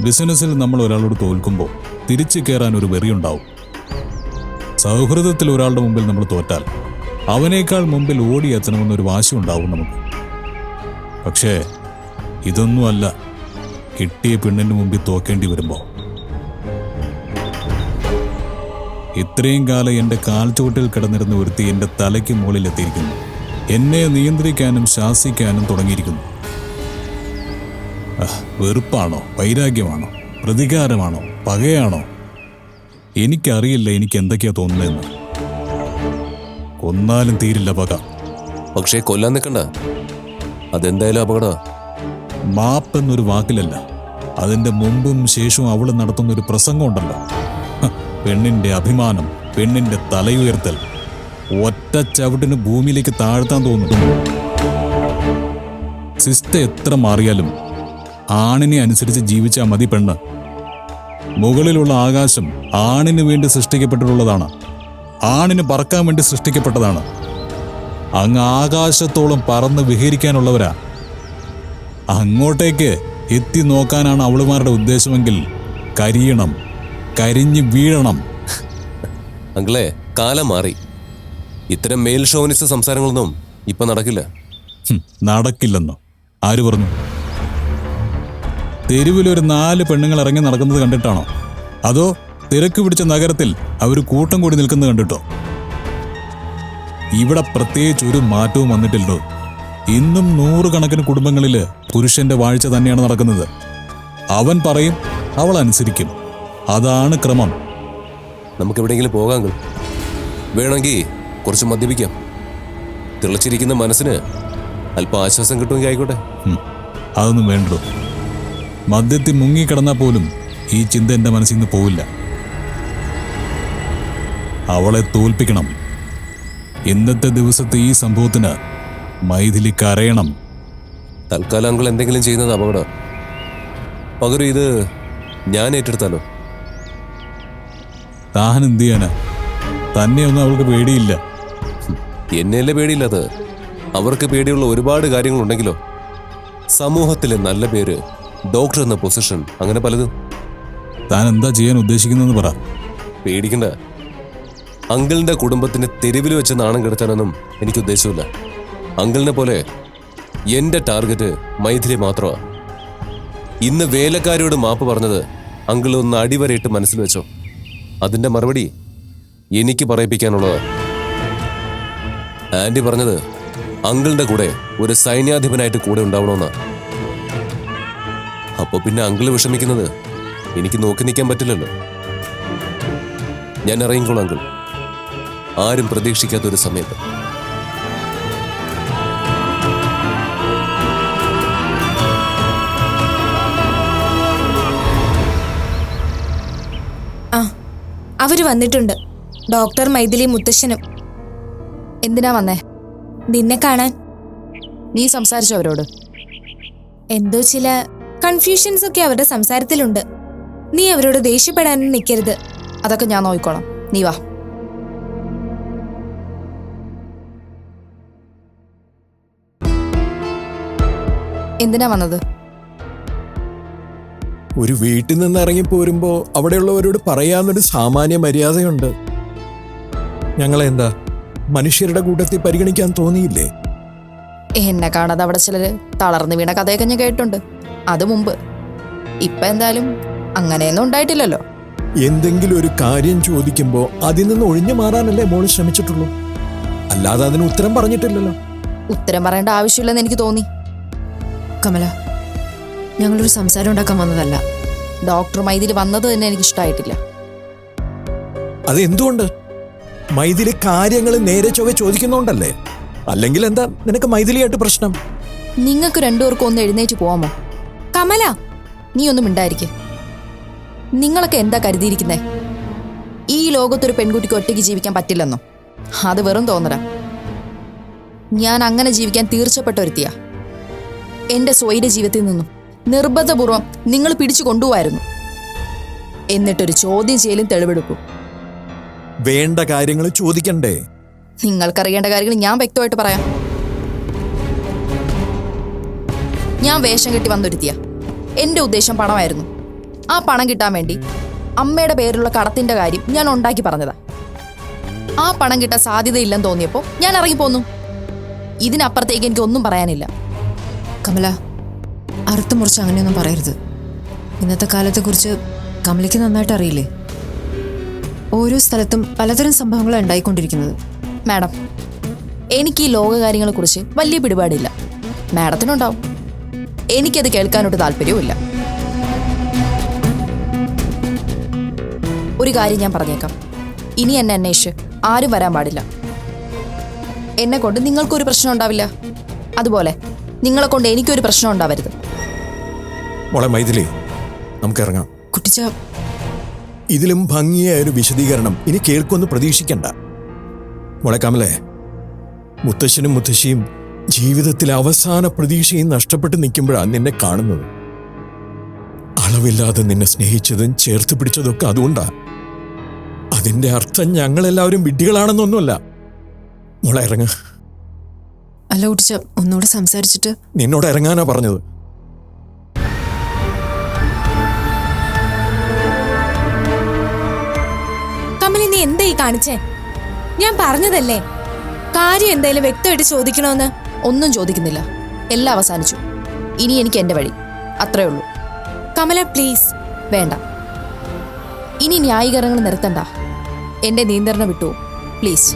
ബിസിനസ്സിൽ നമ്മൾ ഒരാളോട് തോൽക്കുമ്പോൾ തിരിച്ചു കയറാൻ ഒരു വെറിയുണ്ടാവും. സൗഹൃദത്തിൽ ഒരാളുടെ മുമ്പിൽ നമ്മൾ തോറ്റാൽ അവനേക്കാൾ മുമ്പിൽ ഓടിയെത്തണമെന്നൊരു വാശി ഉണ്ടാവും നമുക്ക്. പക്ഷേ ഇതൊന്നുമല്ല. കിട്ടിയ പെണ്ണിന് മുമ്പിൽ തോക്കേണ്ടി വരുമ്പോൾ. ഇത്രയും കാലം എന്റെ കാൽച്ചുവട്ടിൽ കിടന്നിരുന്ന ഒരുത്തി എന്റെ തലയ്ക്ക് മുകളിലെത്തിയിരിക്കുന്നു എന്നെ നിയന്ത്രിക്കാനും ശാസിക്കാനും തുടങ്ങിയിരിക്കുന്നു. വെറുപ്പാണോ? വൈരാഗ്യമാണോ? പ്രതികാരമാണോ? പകയാണോ? എനിക്കറിയില്ല എനിക്ക് എന്തൊക്കെയാ തോന്നുന്നതെന്ന്. കൊന്നാലും തീരില്ല പക. പക്ഷേ കൊല്ലാൻ നിൽക്കണ്ട. അതെന്തായാലും അപകട മാപ്പ് എന്നൊരു വാക്കിലല്ല. അതിന്റെ മുമ്പും ശേഷവും അവൾ നടത്തുന്ന ഒരു പ്രസംഗം ഉണ്ടല്ലോ പെണ്ണിന്റെ അഭിമാനം പെണ്ണിന്റെ തലയുയർത്തൽ. ഒറ്റ ചവിട്ടിന് ഭൂമിയിലേക്ക് താഴ്ത്താൻ തോന്നുന്നു. സിസ്റ്റ എത്ര മാറിയാലും ആണിനെ അനുസരിച്ച് ജീവിച്ചാൽ മതി പെണ്ണ്. മുകളിലുള്ള ആകാശം ആണിന് വേണ്ടി സൃഷ്ടിക്കപ്പെട്ടിട്ടുള്ളതാണ്. ആണിന് പറക്കാൻ വേണ്ടി സൃഷ്ടിക്കപ്പെട്ടതാണ്. അങ്ങ് ആകാശത്തോളം പറന്ന് വിഹരിക്കാനുള്ളവരാ. അങ്ങോട്ടേക്ക് എത്തി നോക്കാനാണ് അവളുമാരുടെ ഉദ്ദേശമെങ്കിൽ കരിയണം കരിഞ്ഞു വീഴണം. അങ്കിളെ കാലം മാറി. ഇത്തരം ഷോനിസ്റ്റ് സംസാരങ്ങളൊന്നും ഇപ്പൊ നടക്കില്ല. നടക്കില്ലെന്നോ. ആര് പറഞ്ഞു? തെരുവിലൊരു നാല് പെണ്ണുങ്ങൾ ഇറങ്ങി നടക്കുന്നത് കണ്ടിട്ടാണോ? അതോ തിരക്ക് പിടിച്ച നഗരത്തിൽ അവർ കൂട്ടം കൂടി നിൽക്കുന്നത് കണ്ടിട്ടോ? ഇവിടെ പ്രത്യേകിച്ച് ഒരു മാറ്റവും വന്നിട്ടില്ലോ ഇന്നും നൂറുകണക്കിന് കുടുംബങ്ങളിൽ പുരുഷന്റെ വാഴ്ച തന്നെയാണ് നടക്കുന്നത്. അവൻ പറയും അവൾ അനുസരിക്കും. അതാണ് ക്രമം. നമുക്ക് എവിടെയെങ്കിലും പോകാം വേണമെങ്കിൽ കുറച്ച് മദ്യപിക്കാം. തിളച്ചിരിക്കുന്ന മനസ്സിന് അല്പം ആശ്വാസം കിട്ടുമെങ്കിൽ ആയിക്കോട്ടെ. അതൊന്നും വേണ്ടോ മദ്യത്തിൽ മുങ്ങിക്കിടന്നാൽ പോലും ഈ ചിന്ത എന്റെ മനസ്സിൽ നിന്ന് പോവില്ല. അവളെ തോൽപ്പിക്കണം. ഇന്നത്തെ ദിവസത്തെ ഈ സംഭവത്തിന് മൈഥിലി കരയണം. തൽക്കാലം അങ്കിൾ എന്തെങ്കിലും ചെയ്യുന്നത് അപകടം. പകരം ഇത് ഞാൻ ഏറ്റെടുത്താലോ? താൻ എന്ത് ചെയ്യാനാ? തന്നെയൊന്നും അവൾക്ക് പേടിയില്ല. എന്നെയല്ലേ പേടിയില്ലാത്തത്? അവർക്ക് പേടിയുള്ള ഒരുപാട് കാര്യങ്ങളുണ്ടെങ്കിലോ? സമൂഹത്തിലെ നല്ല പേര് ഡോക്ടർ എന്ന പൊസിഷൻ അങ്ങനെ പലതും. താൻ എന്താ ചെയ്യാൻ ഉദ്ദേശിക്കുന്നതെന്ന് പറ. പേടിക്കണ്ട. അങ്കിളിന്റെ കുടുംബത്തിന് തെരുവിൽ വെച്ച് നാണം കെടുത്താനൊന്നും എനിക്ക് ഉദ്ദേശമില്ല അങ്കിളിനെ പോലെ എന്റെ ടാർഗറ്റ് മൈഥിലി മാത്രമാണ് ഇന്ന് വേലക്കാരിയോട് മാപ്പ് പറഞ്ഞത് അങ്കിൾ ഒന്ന് അടിവരയിട്ട് മനസ്സിൽ വെച്ചോ. അതിന്റെ മറുപടി എനിക്ക് പറയിപ്പിക്കാനുള്ളത്. ആന്റി പറഞ്ഞത് അങ്കിളിന്റെ കൂടെ ഒരു സൈന്യാധിപനായിട്ട് കൂടെ ഉണ്ടാവണമെന്നാ അപ്പൊ പിന്നെ അങ്കിൾ വിഷമിക്കുന്നത്? എനിക്ക് നോക്കി നിൽക്കാൻ പറ്റില്ലല്ലോ. ഞാൻ ഇറങ്ങിക്കോളാം അങ്കിൾ. ആരും പ്രതീക്ഷിക്കാത്ത ഒരു സമയത്ത്. ആ അവർ വന്നിട്ടുണ്ട്. ഡോക്ടർ മൈഥിലി മുത്തശ്ശനും. എന്തിനാ വന്നേ? നിന്നെ കാണാൻ. നീ സംസാരിച്ചോ അവരോട്. എന്തോ ചില കൺഫ്യൂഷൻസ് ഒക്കെ അവരുടെ സംസാരത്തിലുണ്ട്. നീ അവരോട് ദേഷ്യപ്പെടാനും നിൽക്കരുത് അതൊക്കെ ഞാൻ നോക്കിക്കോളാം. നീ വാ. എന്തിനാ വന്നത്? ഒരു വീട്ടിൽ നിന്ന് ഇറങ്ങി പോരുമ്പോ അവിടെയുള്ളവരോട് പറയാന്നൊരു സാമാന്യ മര്യാദയുണ്ട്. ഞങ്ങളെന്താ മനുഷ്യരുടെ കൂട്ടത്തിൽ പരിഗണിക്കാൻ തോന്നിയില്ലേ? എന്നെ കാണാതെ അവിടെ ചിലര് തളർന്നു വീണ കഥയൊക്കെ ഞാൻ കേട്ടുണ്ട് അത് മുമ്പ്. ഇപ്പൊ എന്തായാലും അങ്ങനെയൊന്നും ഉണ്ടായിട്ടില്ലല്ലോ. എന്തെങ്കിലും ഒരു കാര്യം ചോദിക്കുമ്പോ അതിൽ നിന്ന് ഒഴിഞ്ഞു മാറാനല്ലേ മോൾ ശ്രമിച്ചിട്ടുള്ളൂ. അല്ലാതെ അതിന് ഉത്തരം പറഞ്ഞിട്ടില്ലല്ലോ. ഉത്തരം പറയേണ്ട ആവശ്യമില്ലെന്ന് എനിക്ക് തോന്നി. കമല ഞങ്ങളൊരു സംസാരം ഉണ്ടാക്കാൻ വന്നതല്ല. ഡോക്ടർ മൈതിൽ വന്നത് തന്നെ എനിക്ക് ഇഷ്ടമായിട്ടില്ല അത് എന്തുകൊണ്ട്? മൈഥിലി കാര്യങ്ങൾ നേരെ ചൊവ്വെ ചോദിക്കുന്നോണ്ടല്ലേ? അല്ലെങ്കിൽ എന്താ നിനക്ക് മൈഥിലിയായിട്ട് പ്രശ്നം? നിങ്ങൾക്ക് രണ്ടുപേർക്കും ഒന്ന് എഴുന്നേറ്റ് പോവാമോ? കമല നീ ഒന്നും മിണ്ടായിരിക്കെ. നിങ്ങളൊക്കെ എന്താ കരുതിയിരിക്കുന്നേ? ഈ ലോകത്തൊരു പെൺകുട്ടിക്ക് ഒറ്റയ്ക്ക് ജീവിക്കാൻ പറ്റില്ലെന്നോ? അത് വെറും തോന്നലാ. ഞാൻ അങ്ങനെ ജീവിക്കാൻ തീർച്ചപ്പെട്ട ഒരുത്തിയാ. എന്റെ സ്വൈര ജീവിതത്തിൽ നിന്നും നിർബന്ധപൂർവം നിങ്ങൾ പിടിച്ചു കൊണ്ടുപോവായിരുന്നു. എന്നിട്ടൊരു ചോദ്യം ചെയ്യലും തെളിവെടുക്കും. വേണ്ട കാര്യങ്ങൾ ചോദിക്കണ്ടേ? നിങ്ങൾക്കറിയേണ്ട കാര്യങ്ങൾ ഞാൻ വ്യക്തമായിട്ട് പറയാം. ഞാൻ വേഷം കെട്ടി വന്നൊരുത്തിയ. എന്റെ ഉദ്ദേശം പണമായിരുന്നു. ആ പണം കിട്ടാൻ വേണ്ടി അമ്മയുടെ പേരിലുള്ള കടത്തിന്റെ കാര്യം ഞാൻ ഉണ്ടാക്കി പറഞ്ഞതാ. ആ പണം കിട്ടാൻ സാധ്യതയില്ലെന്ന് തോന്നിയപ്പോൾ ഞാൻ ഇറങ്ങിപ്പോന്നു ഇതിനപ്പുറത്തേക്ക് എനിക്ക് ഒന്നും പറയാനില്ല. കമല അറുത്ത് മുറിച്ച് അങ്ങനെയൊന്നും പറയരുത്. ഇന്നത്തെ കാലത്തെ കുറിച്ച് കമലയ്ക്ക് നന്നായിട്ട് അറിയില്ലേ? ഓരോ സ്ഥലത്തും പലതരം സംഭവങ്ങളാണ് ഉണ്ടായിക്കൊണ്ടിരിക്കുന്നത്. മാഡം എനിക്ക് ഈ ലോകകാര്യങ്ങളെക്കുറിച്ച് വലിയ പിടിപാടില്ല. മാഡത്തിനുണ്ടാവും. എനിക്കത് കേൾക്കാനൊട്ട് താല്പര്യവുമില്ല. ഒരു കാര്യം ഞാൻ പറഞ്ഞേക്കാം. ഇനി എന്നെ അന്വേഷിച്ച് ആരും വരാൻ പാടില്ല. എന്നെ കൊണ്ട് നിങ്ങൾക്കൊരു പ്രശ്നം ഉണ്ടാവില്ല. അതുപോലെ നിങ്ങളെ കൊണ്ട് എനിക്കൊരു പ്രശ്നം ഉണ്ടാവരുത്. മോളെ മൈഥിലി നമുക്കിറങ്ങാം. കുട്ടിച്ച ഇതിലും ഭംഗിയായ ഒരു വിശദീകരണം ഇനി കേൾക്കുമെന്ന് പ്രതീക്ഷിക്കണ്ട. മോളെ കമലേ മുത്തശ്ശനും മുത്തശ്ശിയും ജീവിതത്തിലെ അവസാന പ്രതീക്ഷയും നഷ്ടപ്പെട്ട് നിൽക്കുമ്പോഴാണ് നിന്നെ കാണുന്നത്. അളവില്ലാതെ നിന്നെ സ്നേഹിച്ചതും ചേർത്ത് പിടിച്ചതൊക്കെ അതുകൊണ്ടാ. അതിന്റെ അർത്ഥം ഞങ്ങളെല്ലാവരും വിഡ്ഢികളാണെന്നൊന്നുമല്ല. മോളെ ഇറങ്ങ. അല്ല കുട്ടിച്ച ഒന്നുകൂടെ സംസാരിച്ചിട്ട്. നിന്നോട് ഇറങ്ങാനാ പറഞ്ഞത്. കമലി നീ എന്താ ഈ കാണിച്ചേ? ഞാൻ പറഞ്ഞതല്ലേ? കാര്യം എന്തായാലും വ്യക്തമായിട്ട് ചോദിക്കണമെന്ന് ഒന്നും ചോദിക്കുന്നില്ല. എല്ലാം അവസാനിച്ചു. ഇനി എനിക്ക് എന്റെ വഴി. അത്രേ ഉള്ളൂ. കമല പ്ലീസ് വേണ്ട. ഇനി ന്യായീകരണങ്ങൾ നിർത്തണ്ട. എന്റെ നിയന്ത്രണം വിട്ടു. പ്ലീസ്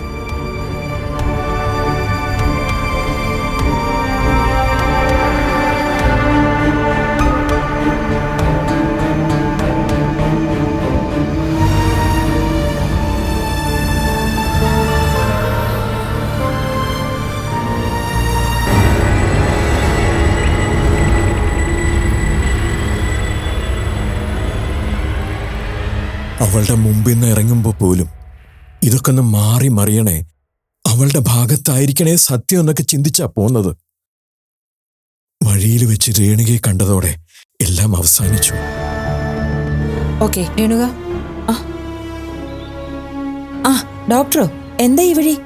അവളുടെ മുമ്പിൽ നിന്ന് ഇറങ്ങുമ്പോൾ പോലും ഇതൊക്കെ ഒന്ന് മാറി മറിയണേ. അവളുടെ ഭാഗത്തായിരിക്കണേ സത്യം എന്നൊക്കെ ചിന്തിച്ചാ പോന്നത്. വഴിയിൽ വെച്ച് രേണുകയെ കണ്ടതോടെ എല്ലാം അവസാനിച്ചു. ഓക്കെ രേണുക. ആ. ഡോക്ടറോ എന്താ ഈ വഴി?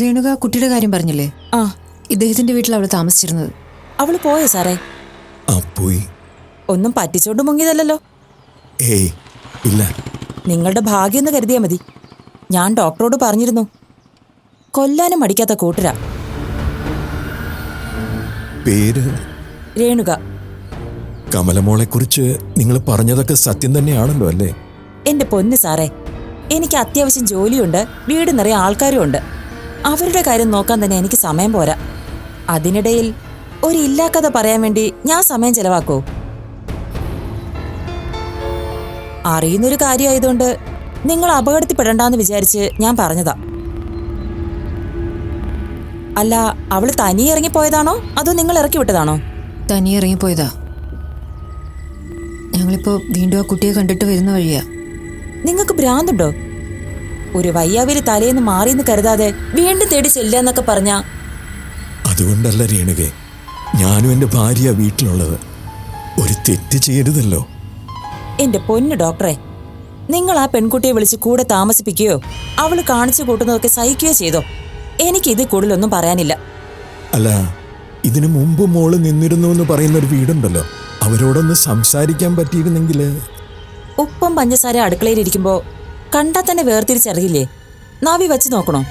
രേണുക കുട്ടിയുടെ കാര്യം പറഞ്ഞില്ലേ? ആ. ഇദ്ദേഹത്തിന്റെ വീട്ടിൽ അവൾ താമസിച്ചിരുന്നത്. അവൾ പോയോ സാറേ? ആ പോയി. ഒന്നും പറ്റിച്ചോണ്ട് മുങ്ങിയതല്ലോ ഏയ് ഇല്ല. നിങ്ങളുടെ ഭാഗ്യം എന്ന് കരുതിയാ മതി. ഞാൻ ഡോക്ടറോട് പറഞ്ഞിരുന്നു. കൊല്ലാനും മടിക്കാത്ത കൂട്ടരാ. പേര്? രേണുക. കമലമോളെ കുറിച്ച് നിങ്ങൾ പറഞ്ഞതൊക്കെ സത്യം തന്നെയാണല്ലോ അല്ലേ? എന്റെ പൊന്ന് സാറേ എനിക്ക് അത്യാവശ്യം ജോലിയുണ്ട് വീട് നിറയെ ആൾക്കാരും ഉണ്ട് അവരുടെ കാര്യം നോക്കാൻ തന്നെ എനിക്ക് സമയം പോരാ. അതിനിടയിൽ ഒരു ഇല്ലാക്കഥ പറയാൻ വേണ്ടി ഞാൻ സമയം ചെലവാക്കോ? അറിയുന്നൊരു കാര്യമായതുകൊണ്ട് നിങ്ങൾ അപകടത്തിൽപ്പെടണ്ടെന്ന് വിചാരിച്ച് ഞാൻ പറഞ്ഞതാ. അല്ല അവൾ തനിയെ ഇറങ്ങിപ്പോയതാണോ അതോ നിങ്ങൾ ഇറക്കി വിട്ടതാണോ തനിയെ ഇറങ്ങിപ്പോയതാ ഞങ്ങളിപ്പോ വീണ്ടും ആ കുട്ടിയെ കണ്ടിട്ട് വരുന്ന വഴിയാ. നിങ്ങൾക്ക് ഭ്രാന്തുണ്ടോ? ഒരു വയ്യാവിൽ തലേന്ന് മാറിയെന്ന് കരുതാതെ വീണ്ടും തേടി ചെല്ലാന്നൊക്കെ പറഞ്ഞ? അതുകൊണ്ടല്ല രേണുകെ ഞാനും എന്റെ ഭാര്യ വീട്ടിലുള്ളത്. ഒരു തെറ്റ് ചെയ്യരുതല്ലോ. എന്റെ പൊന്നു ഡോക്ടറെ നിങ്ങൾ ആ പെൺകുട്ടിയെ വിളിച്ച് കൂടെ താമസിപ്പിക്കുകയോ അവൾ കാണിച്ചു കൂട്ടുന്നതൊക്കെ സഹിക്കുകയോ ചെയ്തോ? എനിക്ക് ഇത് കൂടുതലൊന്നും പറയാനില്ല. അല്ല ഇതിനു മുമ്പ് മോൾ നിന്നിരുന്നു എന്ന് പറയുന്ന ഒരു വീടുണ്ടല്ലോ. അവരോടൊന്ന് സംസാരിക്കാൻ പറ്റിയിരുന്നെങ്കിൽ ഉപ്പം പഞ്ചസാര അടുക്കളയിൽ കണ്ടാ കണ്ടാൽ തന്നെ വേർതിരിച്ചറിയില്ലേ? നാവി വെച്ച് നോക്കണോ?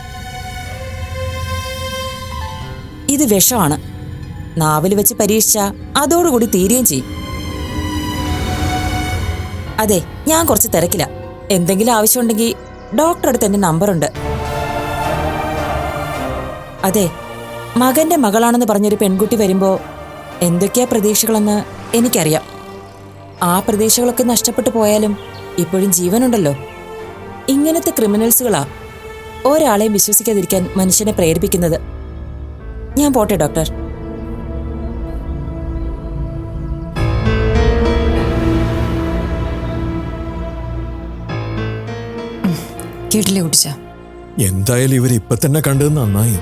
ഇത് വിഷമാണ്. നാവിൽ വെച്ച് പരീക്ഷിച്ച അതോടുകൂടി തീരുകയും ചെയ്യും. അതെ ഞാൻ കുറച്ച് തിരക്കില്ല എന്തെങ്കിലും ആവശ്യമുണ്ടെങ്കിൽ ഡോക്ടറെ അടുത്ത് എന്റെ നമ്പറുണ്ട്. അതെ മകന്റെ മകളാണെന്ന് പറഞ്ഞൊരു പെൺകുട്ടി വരുമ്പോ എന്തൊക്കെയാ പ്രതീക്ഷകളെന്ന് എനിക്കറിയാം. ആ പ്രതീക്ഷകളൊക്കെ നഷ്ടപ്പെട്ടു പോയാലും ഇപ്പോഴും ജീവനുണ്ടല്ലോ. ഇങ്ങനത്തെ ക്രിമിനൽസുകളാ ഒരാളെയും വിശ്വസിക്കാതിരിക്കാൻ മനുഷ്യനെ പ്രേരിപ്പിക്കുന്നത്. ഞാൻ പോട്ടെ ഡോക്ടർ കേട്ടില്ലേ കുട്ടിച്ച എന്തായാലും ഇവർ ഇപ്പൊ തന്നെ കണ്ടത് നന്നായി.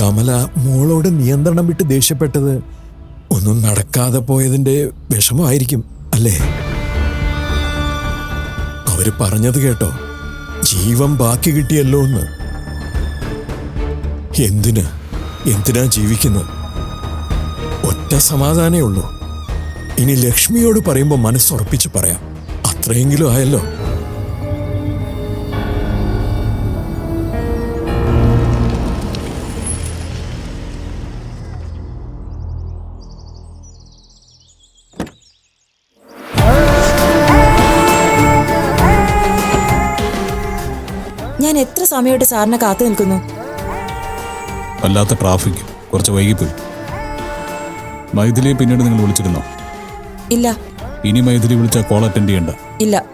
കമല മോളോട് നിയന്ത്രണം വിട്ട് ദേഷ്യപ്പെട്ടത് ഒന്നും നടക്കാതെ പോയതിന്റെ വിഷമമായിരിക്കും അല്ലേ? അവർ പറഞ്ഞത് കേട്ടോ ജീവൻ ബാക്കി കിട്ടിയല്ലോ എന്ന്. എന്തിന്? എന്തിനാ ജീവിക്കുന്നത്? ഒറ്റ സമാധാനേ ഉള്ളൂ. ഇനി ലക്ഷ്മിയോട് പറയുമ്പോൾ മനസ്സുറപ്പിച്ച് പറയാം. അത്രയെങ്കിലും ആയല്ലോ. എത്ര സമയമായിട്ട് സാറിനെ കാത്തു നിൽക്കുന്നു? വല്ലാത്ത ട്രാഫിക് കുറച്ച് വൈകിപ്പോയി. മൈഥിലിയെ പിന്നീട് നിങ്ങൾ വിളിച്ചിരുന്നോ? ഇല്ല. ഇനി മൈഥിലി വിളിച്ച കോൾ അറ്റൻഡ് ചെയ്യണ്ട. ഇല്ല.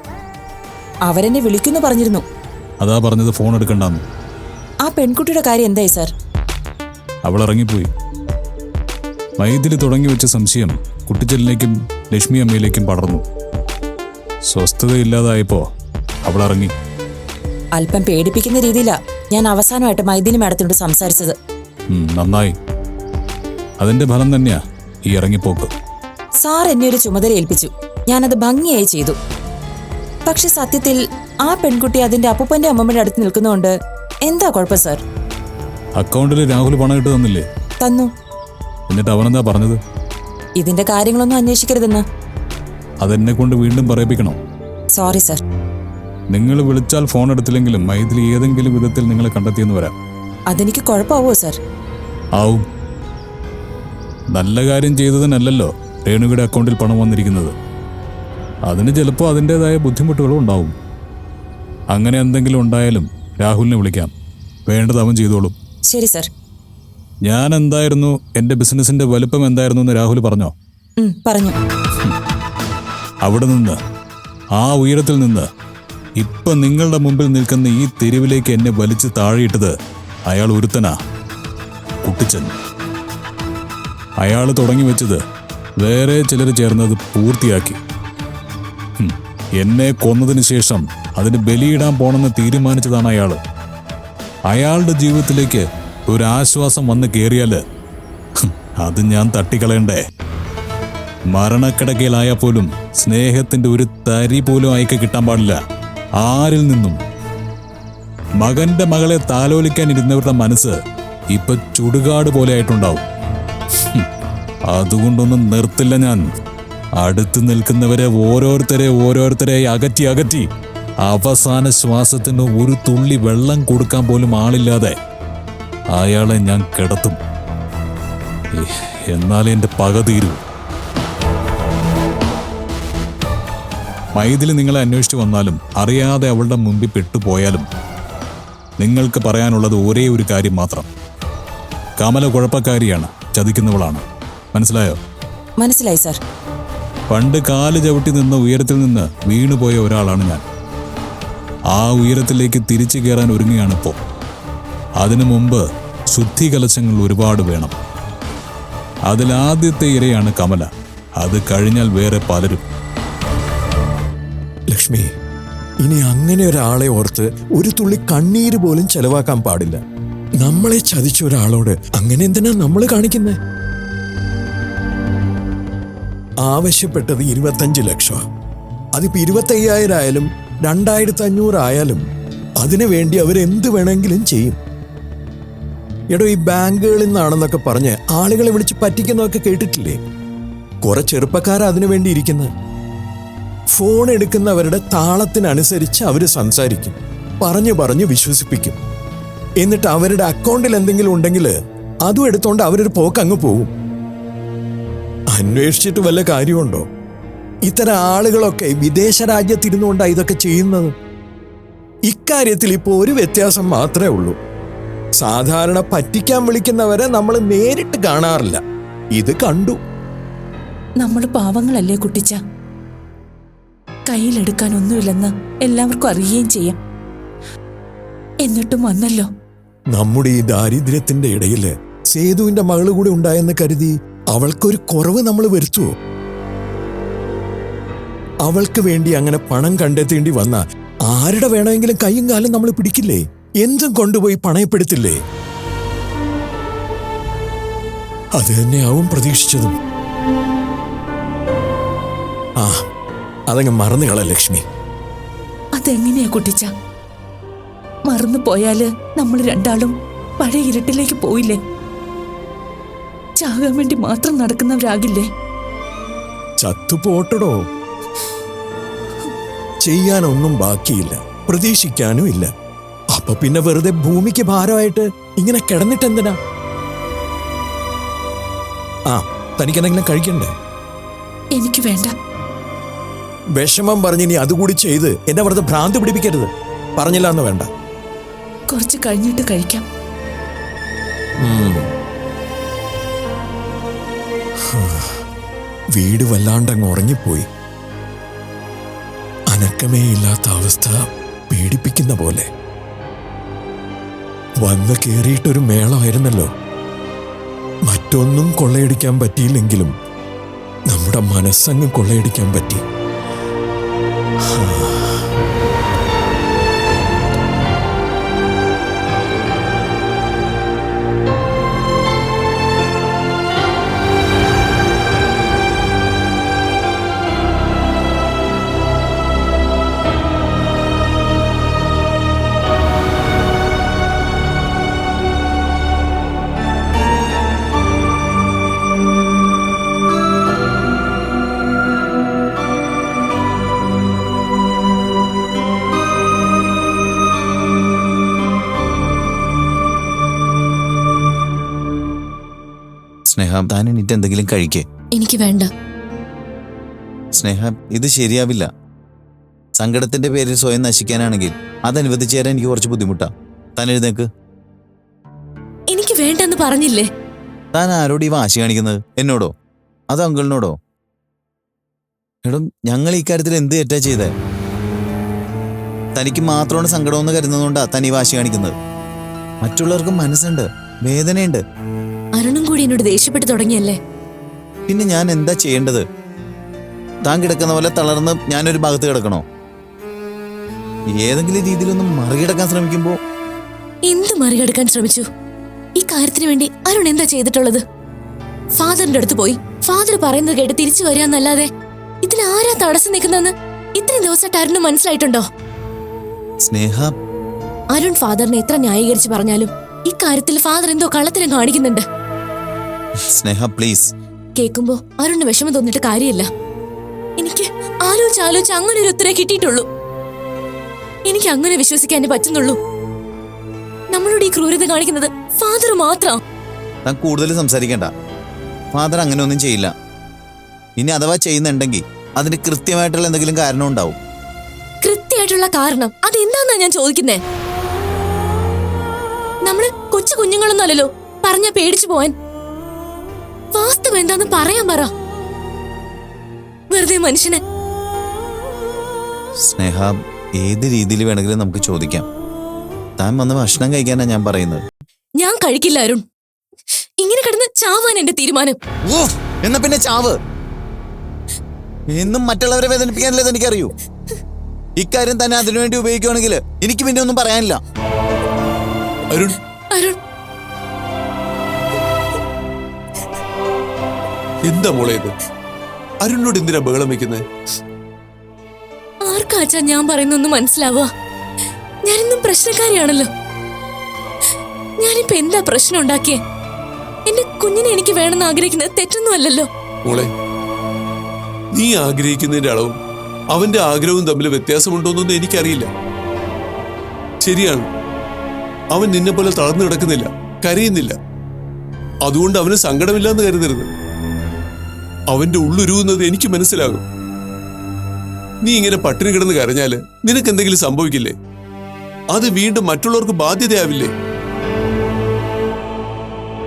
അവരെന്നെ വിളിക്കുന്നു പറഞ്ഞിരുന്നു. അതാ പറഞ്ഞത് ഫോൺ എടുക്കണ്ടെന്ന്. ആ പെൺകുട്ടിയുടെ കാര്യം എന്തായി സാർ? അവൾ ഇറങ്ങിപ്പോയി. മൈഥിലി തുടങ്ങി വെച്ച സംശയം കുട്ടിച്ചെല്ലിലേക്കും ലക്ഷ്മി അമ്മയിലേക്കും പടർന്നു. സ്വസ്ഥതയില്ലാതായപ്പോ അവൾ ഇറങ്ങി. അല്പം പേടിപ്പിക്കുന്ന രീതിയിലാ ഞാൻ അവസാനമായിട്ട് മൈഥിലി മാഡത്തിനോട് സംസാരിച്ചത്. നന്നായി. അതിന്റെ ഫലം തന്നെയാ ഈ ഇറങ്ങിപ്പോക്ക്. സാർ എന്നെ ഒരു ചുമതല ഏൽപ്പിച്ചു. ഞാനത് ഭംഗിയായി ചെയ്തു. പക്ഷെ സത്യത്തിൽ ആ പെൺകുട്ടി അതിന്റെ അപ്പൂപ്പന്റെ അമ്മമ്മയുടെ അടുത്ത് നിൽക്കുന്നതുകൊണ്ട് എന്താ കുഴപ്പം സാർ? അക്കൗണ്ടിൽ രാഹുൽ പണം ഇട്ട് തന്നില്ലേ? തന്നു. എന്നിട്ട് അവൻ എന്താ പറഞ്ഞത്? ഇതിന്റെ കാര്യങ്ങളൊന്നും അന്വേഷിക്കരുതെന്ന്. അതെന്നെ കൊണ്ട് വീണ്ടും പറയിപ്പിക്കണോ? Sorry sir. നിങ്ങൾ വിളിച്ചാൽ ഫോൺ എടുത്തില്ലെങ്കിലും മൈഥിലി ഏതെങ്കിലും വിധത്തിൽ നിങ്ങളെ കണ്ടെത്തിയെന്ന് വരാം. അതെനിക്ക് കുഴപ്പമാവോ സർ ആവും. നല്ല കാര്യം ചെയ്തതിനല്ലല്ലോ രേണുകയുടെ അക്കൗണ്ടിൽ പണം വന്നിരിക്കുന്നത്. അതിന് ചിലപ്പോൾ അതിന്റെതായ ബുദ്ധിമുട്ടുകളും ഉണ്ടാവും. അങ്ങനെ എന്തെങ്കിലും ഉണ്ടായാലും രാഹുലിനെ വിളിക്കാം. വേണ്ടത് അവൻ ചെയ്തോളും. ശരി സർ ഞാൻ എന്തായിരുന്നു? എന്റെ ബിസിനസിന്റെ വലുപ്പം എന്തായിരുന്നു എന്ന് രാഹുൽ പറഞ്ഞോ? പറഞ്ഞു. അവിടെ നിന്ന് ആ ഉയരത്തിൽ നിന്ന് ഇപ്പൊ നിങ്ങളുടെ മുമ്പിൽ നിൽക്കുന്ന ഈ തെരുവിലേക്ക് എന്നെ വലിച്ചു താഴെയിട്ടത് അയാൾ ഒരുത്തനാ. കുട്ടിച്ചൻ. അയാൾ തുടങ്ങി വെച്ചത് വേറെ ചിലർ ചേർന്നത് പൂർത്തിയാക്കി. എന്നെ കൊന്നതിന് ശേഷം അതിന് ബലിയിടാൻ പോണെന്ന് തീരുമാനിച്ചതാണ് അയാൾ അയാളുടെ ജീവിതത്തിലേക്ക് ഒരു ആശ്വാസം വന്ന് കയറിയാൽ അത് ഞാൻ തട്ടിക്കളയണ്ടേ? മരണക്കിടക്കയിലായാൽ പോലും സ്നേഹത്തിന്റെ ഒരു തരി പോലും അയക്ക് കിട്ടാൻ പാടില്ല. ആരിൽ നിന്നും? മകന്റെ മകളെ താലോലിക്കാൻ ഇരുന്നവരുടെ മനസ്സ് ഇപ്പൊ ചുടുകാട് പോലെ ആയിട്ടുണ്ടാവും. അതുകൊണ്ടൊന്നും നിർത്തില്ല ഞാൻ. അടുത്ത് നിൽക്കുന്നവരെ ഓരോരുത്തരെ ഓരോരുത്തരെ അകറ്റി അകറ്റി അവസാന ശ്വാസത്തിന് ഒരു തുള്ളി വെള്ളം കൊടുക്കാൻ പോലും ആളില്ലാതെ അയാളെ ഞാൻ കിടത്തും. എന്നാലേ എന്റെ പക തീരൂ. മൈഥിലി നിങ്ങളെ അന്വേഷിച്ചു വന്നാലും അറിയാതെ അവളുടെ മുമ്പിൽ പെട്ടുപോയാലും നിങ്ങൾക്ക് പറയാനുള്ളത് ഒരേ ഒരു കാര്യം മാത്രം. കമല കുഴപ്പക്കാരിയാണ് ചതിക്കുന്നവളാണ്. മനസ്സിലായോ? മനസ്സിലായി സാർ. പണ്ട് കാൽ ചവിട്ടി നിന്ന ഉയരത്തിൽ നിന്ന് വീണുപോയ ഒരാളാണ് ഞാൻ. ആ ഉയരത്തിലേക്ക് തിരിച്ചു കയറാൻ ഒരുങ്ങുകയാണിപ്പോൾ അതിനു മുമ്പ് ശുദ്ധി കലശങ്ങൾ ഒരുപാട് വേണം. അതിലാദ്യത്തെ ഇരയാണ് കമല. അത് കഴിഞ്ഞാൽ വേറെ പലരും. ലക്ഷ്മി ഇനി അങ്ങനെ ഒരാളെ ഓർത്ത് ഒരു തുള്ളി കണ്ണീര് പോലും ചെലവാക്കാൻ പാടില്ല. നമ്മളെ ചതിച്ച ഒരാളോട് അങ്ങനെ എന്തിനാ നമ്മൾ കാണിക്കുന്നത് ആവശ്യപ്പെട്ടത് ഇരുപത്തഞ്ച് ലക്ഷം അതിപ്പോ ഇരുപത്തയ്യായിരം ആയാലും രണ്ടായിരത്തി അഞ്ഞൂറ് ആയാലും അതിനു വേണ്ടി അവരെന്ത് വേണമെങ്കിലും ചെയ്യും. എടോ ഈ ബാങ്കുകളിൽ നിന്നാണെന്നൊക്കെ പറഞ്ഞ് ആളുകളെ വിളിച്ച് പറ്റിക്കുന്നതൊക്കെ കേട്ടിട്ടില്ലേ? കുറെ ചെറുപ്പക്കാർ അതിനു വേണ്ടി ഇരിക്കുന്നത് ഫോൺ എടുക്കുന്നവരുടെ താളത്തിനനുസരിച്ച് അവർ സംസാരിക്കും. പറഞ്ഞു പറഞ്ഞു വിശ്വസിപ്പിക്കും. എന്നിട്ട് അവരുടെ അക്കൗണ്ടിൽ എന്തെങ്കിലും ഉണ്ടെങ്കിൽ അതും എടുത്തോണ്ട് അവരൊരു പോക്ക് അങ്ങ് പോവും. അന്വേഷിച്ചിട്ട് വല്ല കാര്യമുണ്ടോ? ഇത്തരം ആളുകളൊക്കെ വിദേശ രാജ്യത്തിരുന്നുകൊണ്ടാണ് ഇതൊക്കെ ചെയ്യുന്നത്? ഇക്കാര്യത്തിൽ ഇപ്പോൾ ഒരു വ്യത്യാസം മാത്രമേ ഉള്ളൂ. സാധാരണ പറ്റിക്കാൻ വിളിക്കുന്നവരെ നമ്മൾ നേരിട്ട് കാണാറില്ല. ഇത് കണ്ടു. നമ്മൾ പാവങ്ങളല്ലേ കുട്ടിച്ച? കയ്യിലെടുക്കാൻ ഒന്നുമില്ലെന്ന് എല്ലാവർക്കും അറിയുകയും ചെയ്യാം. എന്നിട്ടും വന്നല്ലോ. നമ്മുടെ ഈ ദാരിദ്ര്യത്തിന്റെ ഇടയിൽ സേതുവിന്റെ മകൾ കൂടെ ഉണ്ടായെന്ന് കരുതി അവൾക്കൊരു കുറവ് നമ്മൾ വരുത്തുവോ? അവൾക്ക് വേണ്ടി അങ്ങനെ പണം കണ്ടെത്തേണ്ടി വന്ന ആരുടെ വേണമെങ്കിലും കൈയും കാലം നമ്മൾ പിടിക്കില്ലേ? എന്തും കൊണ്ടുപോയി പണയപ്പെടുത്തില്ലേ? അത് തന്നെയാവും പ്രതീക്ഷിച്ചതും. ആ അതങ്ങ് മറന്നുകള ലക്ഷ്മി. അതെങ്ങനെയാ കുട്ടിച്ച? മറന്നു പോയാൽ നമ്മൾ രണ്ടാളും പഴയ ഇരുട്ടിലേക്ക് പോയില്ലേ? ചാകാൻ വേണ്ടി മാത്രം നടക്കുന്നവരാകില്ലേ? ചത്തുപോട്ടടോ ചെയ്യാനൊന്നും ബാക്കിയില്ല. പ്രതീക്ഷിക്കാനും ഇല്ല. അപ്പൊ പിന്നെ വെറുതെ ഭൂമിക്ക് ഭാരമായിട്ട് ഇങ്ങനെ കിടന്നിട്ട് കിടന്നിട്ടെന്തിനാ? ആ തനിക്കെന്തെങ്കിലും കഴിക്കണ്ടേ? എനിക്ക് വേണ്ട. വിഷമം പറഞ്ഞ് ഇനി അതുകൂടി ചെയ്ത് എന്നെ വെറുതെ ഭ്രാന്ത് പിടിപ്പിക്കരുത്. പറഞ്ഞില്ല എന്ന് വേണ്ട. കുറച്ച് കഴിഞ്ഞിട്ട് കഴിക്കാം. വീട് വല്ലാണ്ടങ്ങ് ഉറങ്ങിപ്പോയി. അനക്കമേ ഇല്ലാത്ത അവസ്ഥ പേടിപ്പിക്കുന്ന പോലെ. വന്ന് കേറിയിട്ടൊരു മേളമായിരുന്നല്ലോ മറ്റൊന്നും കൊള്ളയടിക്കാൻ പറ്റിയില്ലെങ്കിലും നമ്മുടെ മനസ്സങ്ങ് കൊള്ളയടിക്കാൻ പറ്റി. സ്നേഹ താൻ എണീറ്റ് എന്തെങ്കിലും കഴിക്കേ. എനിക്ക് വേണ്ട. സ്നേഹ ഇത് ശരിയാവില്ല. സങ്കടത്തിന്റെ പേരിൽ സ്വയം നശിക്കാനാണെങ്കിൽ അതനുവദിച്ചു തരാൻ എനിക്ക് കുറച്ച് ബുദ്ധിമുട്ടാ. താൻ എഴുന്നേക്ക്. എനിക്ക് വേണ്ടെന്ന് പറഞ്ഞില്ലേ? താൻ ആരോട് ഈ വാശി കാണിക്കുന്നത്? എന്നോടോ? അതോ അങ്കിളിനോടോ? എടോ ഞങ്ങൾ ഈ കാര്യത്തിൽ എന്ത് തെറ്റാ ചെയ്തേ? തനിക്ക് മാത്രമാണ് സങ്കടമെന്ന് കരുതുന്നതുകൊണ്ടാ ഈ വാശി കാണിക്കുന്നത്. മറ്റുള്ളവർക്ക് മനസ്സുണ്ട് വേദനയുണ്ട്. അരുണും കൂടി എന്നോട് ദേഷ്യപ്പെട്ടു തുടങ്ങിയല്ലേ? പിന്നെ ഞാൻ എന്താ ചെയ്യേണ്ടത്? താൻ കിടക്കുന്ന പോലെ തളർന്ന് ഞാനൊരു ഭാഗത്ത് കിടക്കണോ? ഏതെങ്കിലും രീതിയിലൊന്ന് മറികടക്കാൻ ശ്രമിക്കുമ്പോ എന്ത് മറികടക്കാൻ ശ്രമിച്ചു? ഈ കാര്യത്തിന് വേണ്ടി അരുൺ എന്താ ചെയ്തിട്ടുള്ളത്? ഫാദറിന്റെ അടുത്ത് പോയി. ഫാദർ പറയുന്നത് കേട്ട് തിരിച്ചു വരാന്നല്ലാതെ ഇതിൽ ആരാ തടസ്സം നിൽക്കുന്നതെന്ന് ഇത്രയും ദിവസമായിട്ട് അരുണ് മനസ്സിലായിട്ടുണ്ടോ? സ്നേഹ അരുൺ ഫാദറിനെ എത്ര ന്യായീകരിച്ച് പറഞ്ഞാലും ഇക്കാര്യത്തിൽ ഫാദർ എന്തോ കള്ളത്തിലും കാണിക്കുന്നുണ്ട്. സ്നേഹ പ്ലീസ് കേൾക്കുമ്പോ അരുണ് വിഷമം തോന്നിട്ട് കാര്യമില്ല. എനിക്ക് ആലോചിച്ച് ആലോചിച്ച് അങ്ങനെ ഒരു ഉത്തരേ കിട്ടിയിട്ടുള്ളൂ. എനിക്ക് അങ്ങനെ വിശ്വസിക്കാൻ പറ്റുന്നുള്ളൂ. നമ്മളോട് ഈ ക്രൂരത കാണിക്കുന്നത് ഫാദർ മാത്രം. താൻ കൂടുതൽ സംസാരിക്കണ്ട. ഫാദർ അങ്ങനെ ഒന്നും ചെയ്യില്ല. ഇനി അഥവാ ചെയ്യുന്നുണ്ടെങ്കിൽ അതിന് കൃത്യമായിട്ടുള്ള എന്തെങ്കിലും കാരണം ഉണ്ടാവും. കൃത്യമായിട്ടുള്ള കാരണം? അതെന്താന്നാ ഞാൻ ചോദിക്കുന്നേ? നമ്മൾ കൊച്ചു കുഞ്ഞുങ്ങളൊന്നും അല്ലല്ലോ പറഞ്ഞ പേടിച്ചു പോവാൻ. വാസ്തവം എന്താന്ന് പറയാൻ പറ. വെറുതെ മനുഷ്യനെ. സ്നേഹ ഏത് രീതിയിൽ വേണമെങ്കിലും നമുക്ക് ചോദിക്കാം. താൻ വന്ന് ഭക്ഷണം കഴിക്കാനാ ഞാൻ പറയുന്നത്. ഞാൻ കഴിക്കില്ല അരുൺ. ഇങ്ങനെ കിടന്ന് ചാവാൻ എന്റെ തീരുമാനം. ഓ എന്നാ പിന്നെ ചാവ്? എന്നും മറ്റുള്ളവരെ വേദനിപ്പിക്കാനല്ലേ എനിക്കറിയൂ. ഇക്കാര്യം തന്നെ അതിനുവേണ്ടി ഉപയോഗിക്കുകയാണെങ്കിൽ എനിക്ക് പിന്നെ ഒന്നും പറയാനില്ല. അരുൺ. അരുൺ. എന്താ മോളെ ഇത്? അരുണിനോട് എന്തിനാ ബഹളം വെക്കുന്നത് ആർക്കാച്ചാ ഞാൻ പറയുന്നൊന്നും മനസ്സിലാവോ? ഞാനിന്നും പ്രശ്നക്കാരിയാണല്ലോ. ഞാനിപ്പോ എന്താ പ്രശ്നം ഉണ്ടാക്കിയേ? എന്റെ കുഞ്ഞിനെ എനിക്ക് വേണമെന്ന് ആഗ്രഹിക്കുന്നത് തെറ്റൊന്നും അല്ലല്ലോ മോളെ നീ ആഗ്രഹിക്കുന്നതിന്റെ അളവും അവന്റെ ആഗ്രഹവും തമ്മിൽ വ്യത്യാസമുണ്ടോന്നൊന്നും എനിക്കറിയില്ല. ശരിയാണ് അവൻ നിന്നെ പോലെ തളർന്നു കിടക്കുന്നില്ല കരയുന്നില്ല. അതുകൊണ്ട് അവന് സങ്കടമില്ലെന്ന് കരുതരുത്. അവന്റെ ഉള്ളുരുവുന്നത് എനിക്ക് മനസ്സിലാകും. നീ ഇങ്ങനെ പട്ടിണി കിടന്ന് കരഞ്ഞാൽ നിനക്ക് എന്തെങ്കിലും സംഭവിക്കില്ലേ? അത് വീണ്ടും മറ്റുള്ളവർക്ക് ബാധ്യതയാവില്ലേ?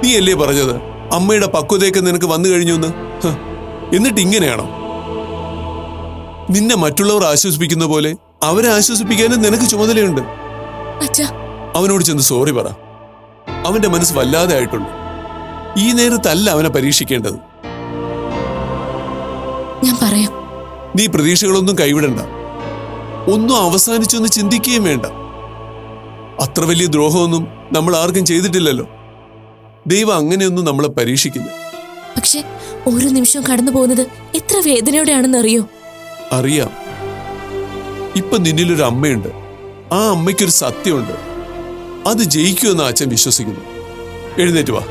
നീ അല്ലേ പറഞ്ഞത്? അമ്മയുടെ പക്വതയൊക്കെ നിനക്ക് വന്നു കഴിഞ്ഞു എന്ന്? എന്നിട്ട് ഇങ്ങനെയാണോ? നിന്നെ മറ്റുള്ളവർ ആശ്വസിപ്പിക്കുന്ന പോലെ അവരെ ആശ്വസിപ്പിക്കാനും നിനക്ക് ചുമതലയുണ്ട്. അവനോട് ചെന്ന് സോറി പറ. അവന്റെ മനസ്സ് വല്ലാതെ ആയിട്ടുണ്ട്. ഈ നേരത്തല്ല അവനെ പരീക്ഷിക്കേണ്ടത്. ഞാൻ പറയാം. നീ പ്രതീക്ഷകളൊന്നും കൈവിടണ്ട. ഒന്നും അവസാനിച്ചൊന്ന് ചിന്തിക്കുകയും വേണ്ട. അത്ര വലിയ ദ്രോഹമൊന്നും നമ്മൾ ആർക്കും ചെയ്തിട്ടില്ലല്ലോ. ദൈവം അങ്ങനെയൊന്നും നമ്മളെ പരീക്ഷിക്കില്ല. പക്ഷെ ഓരോ നിമിഷവും കടന്നു പോകുന്നത് എത്ര വേദനയോടെയാണെന്ന് അറിയോ അറിയാം. ഇപ്പൊ നിന്നിലൊരു അമ്മയുണ്ട്. ആ അമ്മയ്ക്കൊരു സത്യമുണ്ട്. അത് ജയിക്കുമെന്ന് അച്ഛൻ വിശ്വസിക്കുന്നു. എഴുന്നേറ്റ് വാ.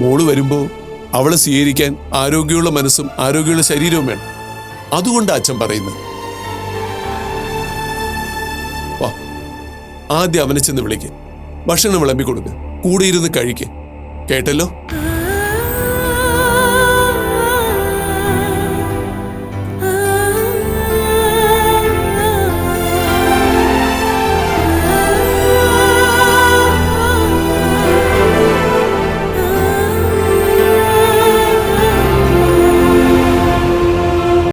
മോൾ വരുമ്പോ അവളെ സ്വീകരിക്കാൻ ആരോഗ്യമുള്ള മനസ്സും ആരോഗ്യമുള്ള ശരീരവും വേണം. അതുകൊണ്ട് അച്ഛൻ പറയുന്നത്. വാ ആദ്യം അവനെ ചെന്ന് വിളിക്ക്. ഭക്ഷണം വിളമ്പി കൊടുക്ക് കൂടെ ഇരുന്ന് കഴിക്ക്. കേട്ടല്ലോ?